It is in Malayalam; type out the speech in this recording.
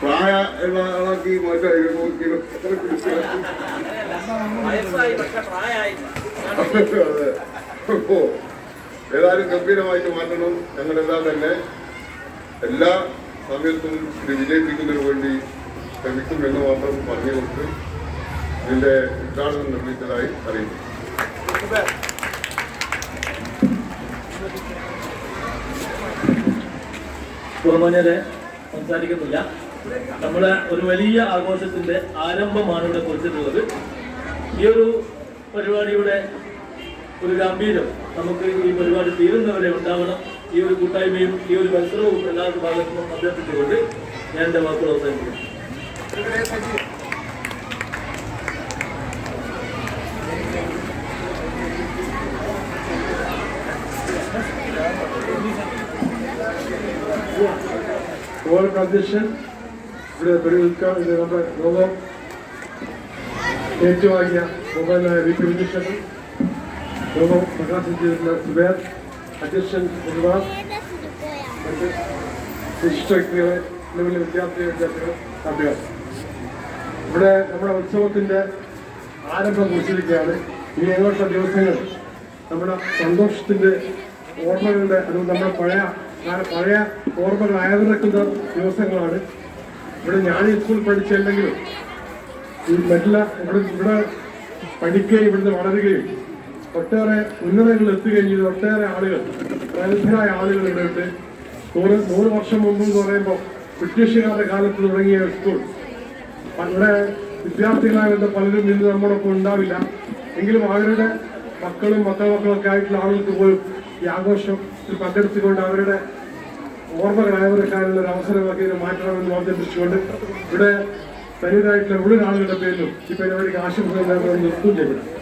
പ്രായ ആളാക്കി പ്രായമായില്ല അതെ. അപ്പോ ഏതായാലും ഗംഭീരമായിട്ട് മാറ്റണം. ഞങ്ങളെല്ലാം തന്നെ എല്ലാ സമയത്തും ഇത് വിജയിപ്പിക്കുന്നതിന് വേണ്ടി ശ്രമിക്കും എന്ന് മാത്രം പറഞ്ഞു കൊടുത്ത് ഇതിന്റെ ഉദ്ഘാടനം നിർമ്മിച്ചതായി അറിയിച്ചു ബഹുമാന്യരെ സംസാരിക്കുന്നില്ല. നമ്മുടെ ഒരു വലിയ ആഘോഷത്തിന്റെ ആരംഭമാണ് ഇവിടെ കുറിച്ചിട്ടുള്ളത്. ഈ ഒരു പരിപാടിയുടെ ഒരു ഗാംഭീര്യം നമുക്ക് ഈ പരിപാടി തീരുന്നവരെ ഉണ്ടാവണം. ഈ ഒരു കൂട്ടായ്മയും ഈ ഒരു മത്സരവും എല്ലാ ഭാഗത്തും അഭ്യർത്ഥിച്ചുകൊണ്ട് ഞാൻ എന്റെ വാക്കുകൾ അവസാനിപ്പിക്കുന്നു ഗോവർക്ക് അധ്യക്ഷൻ ഇവിടെ പരിഗണിക്കാൻ ഇത് നമ്മുടെ ലോകം ഏറ്റുവാങ്ങിയ മൊബൈലായ വി ഉണ്ണികൃഷ്ണൻ യോഗം പ്രകാശം ചെയ്തിട്ടുള്ള സുബേർ അധ്യക്ഷൻ ഒരുപാട് മറ്റ് വിശിഷ്ട വ്യക്തികളെ നിലവിലെ വിദ്യാർത്ഥി വിദ്യാർത്ഥികൾ ഇവിടെ നമ്മുടെ ഉത്സവത്തിന്റെ ആരംഭം കുറിച്ചിരിക്കുകയാണ്. ഇനി അങ്ങോട്ടുള്ള ദിവസങ്ങൾ നമ്മുടെ സന്തോഷത്തിന്റെ ഓർമ്മകളുടെ അത് നമ്മുടെ പഴയ പഴയ ഓർമ്മകൾ അയവിറക്കുന്ന ദിവസങ്ങളാണ്. ഇവിടെ ഞാൻ സ്കൂൾ പഠിച്ചില്ലെങ്കിലും ഈ മറ്റുള്ള ഇവിടെ ഇവിടെ പഠിക്കുകയും ഇവിടുന്ന് വളരുകയും ഒട്ടേറെ ഉന്നതങ്ങളിൽ എത്തുകയും ചെയ്ത ഒട്ടേറെ ആളുകൾ പ്രഗത്ഭരായ ആളുകൾ ഇവിടെ ഉണ്ട്. നൂറ് നൂറ് വർഷം മുമ്പ് എന്ന് പറയുമ്പോൾ ബ്രിട്ടീഷുകാരുടെ കാലത്ത് തുടങ്ങിയ സ്കൂൾ. ഇവിടെ വിദ്യാർത്ഥികളായ പലരും ഇന്ന് നമ്മോടൊപ്പം ഉണ്ടാവില്ല. എങ്കിലും അവരുടെ മക്കളും മക്കളൊക്കെ ആയിട്ടുള്ള ആളുകൾക്ക് പോലും ഈ ആഘോഷത്തിൽ പങ്കെടുത്തുകൊണ്ട് അവരുടെ ഓർമ്മകൾ അയവിറക്കാനുള്ള ഒരു അവസരമൊക്കെ ഇത് മാറ്റണമെന്ന് ഓർമ്മിപ്പിച്ചുകൊണ്ട് ഇവിടെ തനിയതായിട്ടുള്ള മുഴുവൻ ആളുകളുടെ പേരിലും ഈ പരിപാടിക്ക് ആശംസകൾ നിർത്തുകയും നിർത്തും ചെയ്യപ്പെടും